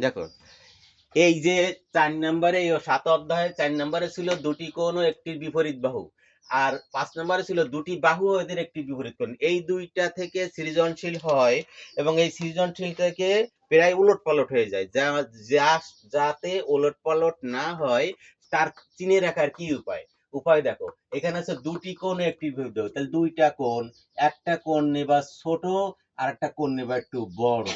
দেখো, এই যে চার নম্বরে সাত অধ্যায়ে চার নম্বরে ছিল দুটি কোণ ও একটি বিপরীত বাহু। আর পাঁচ নম্বরে ছিল দুটি বাহু এদের একটি বিপরীত কোণ। এই দুইটা থেকে সৃজনশীল হয় এবং এই সৃজনশীল থেকে প্রায় উলট পালট হয়ে যায়। যা, যা- যাতে উলট পালট না হয়, তার চিনে রাখার কি উপায়? উপায় দেখো, এখানে আছে দুটি কোণ একটি বিপরীত বাহু। তাহলে দুইটা কোণ, একটা কোণ নেবা ছোট আর একটা কোণ নেবা একটু বড়,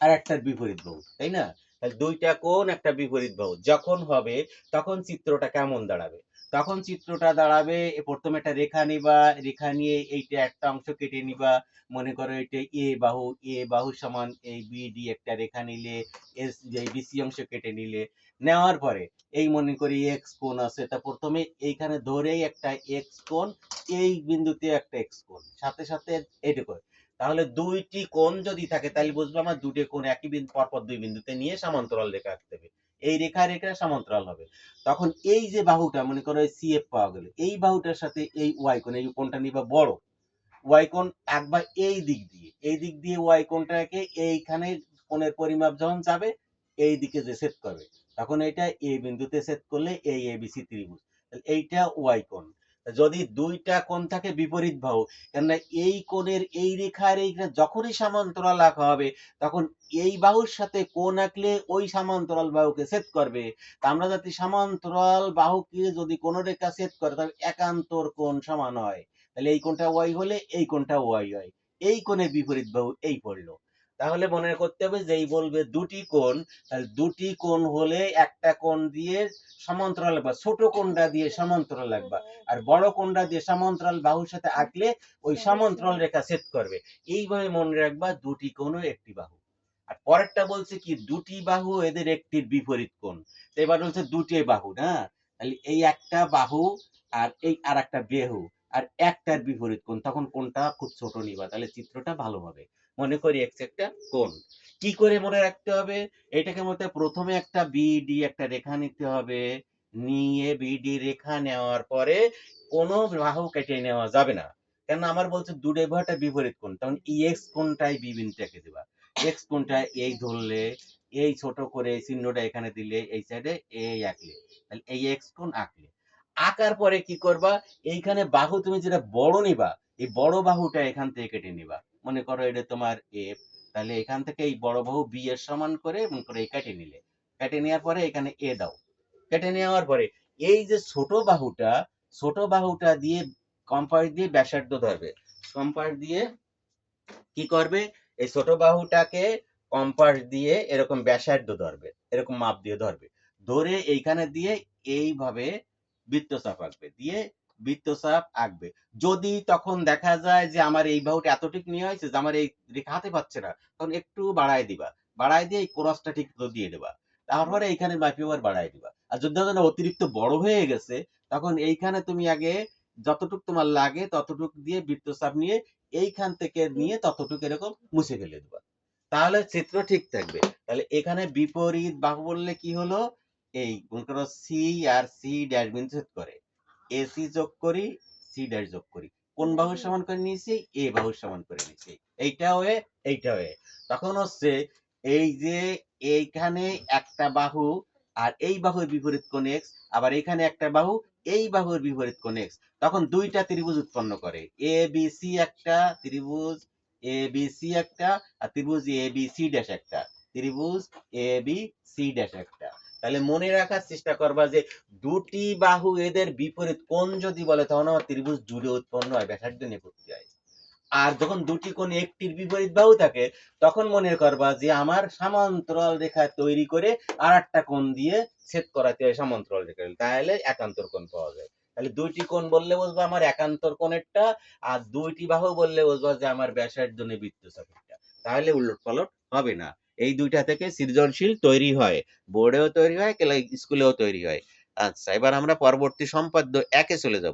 আর একটার বিপরীত বাহু, তাই না? তাহলে দুইটা কোণ, একটা বিপরীত বাহু যখন হবে, তখন চিত্রটা কেমন দাঁড়াবে? তখন চিত্রটা দাঁড়াবে প্রথমে একটা রেখা নিবা, রেখা নিয়ে এইটা একটা অংশ কেটে নিবা। মনে করো এটা এ বাহু এ বাহু সমান এই বি, ডি একটা রেখা নিলে, এস, যে বিসি অংশ কেটে নিলে। নেওয়ার পরে এই মনে করি এক্স কোণ আছে, তা প্রথমে এইখানে ধরেই একটা এক্স কোণ, এই বিন্দুতে একটা এক্স কোণ। সাথে সাথে এইটুকু। তাহলে দুইটি কোণ যদি থাকে, তাহলে বুঝব আমার দুটি কোণ একই বিন্দু, পরপর দুই বিন্দুতে নিয়ে সমান্তরাল রেখা আঁকতে হবে। এই রেখা রেখা সমান্তরাল হবে। তখন এই যে বাহুটা, মনে করো সিএফ পাওয়া গেল, এই বাহুটার সাথে এই ওয়াই কোণ, এই কোণটা নিবা বড়। ওয়াই কোণ একবার এই দিক দিয়ে, এই দিক দিয়ে ওয়াই কোণটাকে এইখানে কোণের পরিমাপ যখন যাবে এই দিকে যে সেট করবে, তখন এটা এ বিন্দুতে সেট করলে এই এবিসি ত্রিভুজ। এইটা ওয়াই কোণ। যদি দুইটা কোণ থাকে বিপরীত বাহু, কেননা এই কোণের এই রেখার এই যখনই সমান্তরাল আঁকা হবে, তখন এই বাহুর সাথে কোণ আঁকলে ওই সমান্তরাল বাহুকে সেট করবে। তা আমরা যদি সমান্তরাল বাহুকে যদি কোনো রেখা সেট করে, তাহলে একান্তর কোণ সমান হয়। তাহলে এই কোণটা ওয়াই হলে এই কোণটা ওয়াই হয়। এই কোণের বিপরীত বাহু এই পড়ল। তাহলে মনে করতে হবে যেই বলবে দুটি কোণ, তাহলে দুটি কোণ হলে একটা কোণ দিয়ে সমান্তরাল লাগবে ছোট কোণটা দিয়ে সমান্তরাল লাগবে। আর বড় কোণটা দিয়ে সমান্তরাল বাহুর সাথে আঁকলে ওই সমান্তরাল রেখা সেট করবে। এইভাবে মনে রাখবা দুটি কোণ ও একটি বাহু। আর পরেরটা বলছে কি, দুটি বাহু এদের একটির বিপরীত কোণ। এবার বলছে দুটি বাহু, না? তাহলে এই একটা বাহু আর এই আর একটা বেহু। আর একটার বিপরীত কোণ, তখন কোনটা খুব ছোট নিবা, তাহলে চিত্রটা ভালো হবে। মনে করি এক্স একটা কোণ। কি করে মনে রাখতে হবে? এটাকে মধ্যে প্রথমে একটা বিডি একটা রেখা নিতে হবে। নিয়ে বিডি রেখা নেওয়ার পরে কোনো বাহু কেটে নেওয়া যাবে না। কেন আমার বলছে দুটো বাহুটা বিপরীত কোণ, তখন ই এক্স কোণটাই বি বিন্দুটাকে দেবা। এক্স কোণটা এই ধরলে, এই ছোট করে চিহ্নটা এখানে দিলে, এই সাইডে এই আঁকলে। তাহলে এই এক্স কোণ আঁকলে। আঁকার পরে কি করবা? এইখানে বাহু তুমি যেটা বড় নিবা, এই বড় বাহুটা এখান থেকে কেটে নিবা। মনে করো এটা তোমার এফ তাহলে এখান থেকে এই বড় বাহু বি এর সমান করে, মনে করো এই কেটে নিলে। কেটে নেওয়ার পরে এখানে এ দাও। কেটে নেওয়ার পরে এই যে ছোট বাহুটা ছোট বাহুটা দিয়ে কম্পাস দিয়ে ব্যাসার্ধ ধরবে। কম্পাস দিয়ে কি করবে? এই ছোট বাহুটাকে কম্পাস দিয়ে এরকম ব্যাসার্ধ ধরবে, এরকম মাপ দিয়ে ধরবে। ধরে এইখানে দিয়ে এইভাবে বৃত্তচাপ আঁকবে দিয়ে বৃত্তচাপ আঁকবে। যদি তখন দেখা যায় যে আমার এই বাহুটা এতটুকু নিয়ে হয়েছে যে আমার এই রেখা হাতে পাচ্ছে না, তখন একটু বাড়ায় দিবা। বাড়ায় দিয়ে এই ক্রসটা ঠিক দিয়ে দেবা। তারপরে এইখানে মাপি আবার বাড়ায় দিবা। আর যদি ধরো অতিরিক্ত বড় হয়ে গেছে, তখন এইখানে তুমি আগে যতটুক তোমার লাগে ততটুক দিয়ে বৃত্তচাপ নিয়ে এইখান থেকে নিয়ে ততটুক এরকম মুছে ফেলে দেবা। তাহলে চিত্র ঠিক থাকবে। তাহলে এখানে বিপরীত বাহু বললে কি হলো? এই মনে করো সি আর সি ড্যাশ বিন্দু ছেদ করে। এসি যোগ করি সি ড্যাশ যোগ করি। কোন বাহুর সমান করে নিয়েছি? এ বাহুর সমান করে নিয়েছি। এইটা হয়ে এইটা হয়ে। তখন হচ্ছে এই যে এইখানে একটা বাহু আর এই বাহুর বিপরীত কোণ আবার এখানে একটা বাহু, এই বাহুর বিপরীত কোণ তখন দুইটা ত্রিভুজ উৎপন্ন করে। এ বি সি একটা ত্রিভুজ এ বি সি একটা, আর ত্রিভুজ এ বি সি ড্যাশ একটা। ত্রিভুজ এ বি সি ড্যাশ একটা। তাহলে মনে রাখার চেষ্টা করবা যে দুটি বাহু এদের বিপরীত কোণ যদি বলে, তখন আমার ত্রিভুজ জুড়ে উৎপন্ন হয়, ব্যাসার্ধ করতে হয় আর যখন দুটি কোণ একটির বিপরীত বাহু থাকে, তখন মনে করবা যে আমার সমান্তরাল রেখা তৈরি করে আর একটা কোণ দিয়ে ছেদ করাতে হয় সমান্তরাল রেখা তাহলে একান্তর কোণ পাওয়া যায়। তাহলে দুইটি কোণ বললে বুঝব আমার একান্তর কোণেরটা, আর দুইটি বাহু বললে বুঝব যে আমার ব্যাসার্ধ নিয়ে বৃত্তচাপেরটা তাহলে উলট পালট হবে না। এই দুইটা থেকে সৃজনশীল তৈরি হয়, বোর্ডেও তৈরি হয় স্কুলেও তৈরি হয়। আচ্ছা এবার আমরা পরবর্তী সম্পাদ্য একে চলে যাব।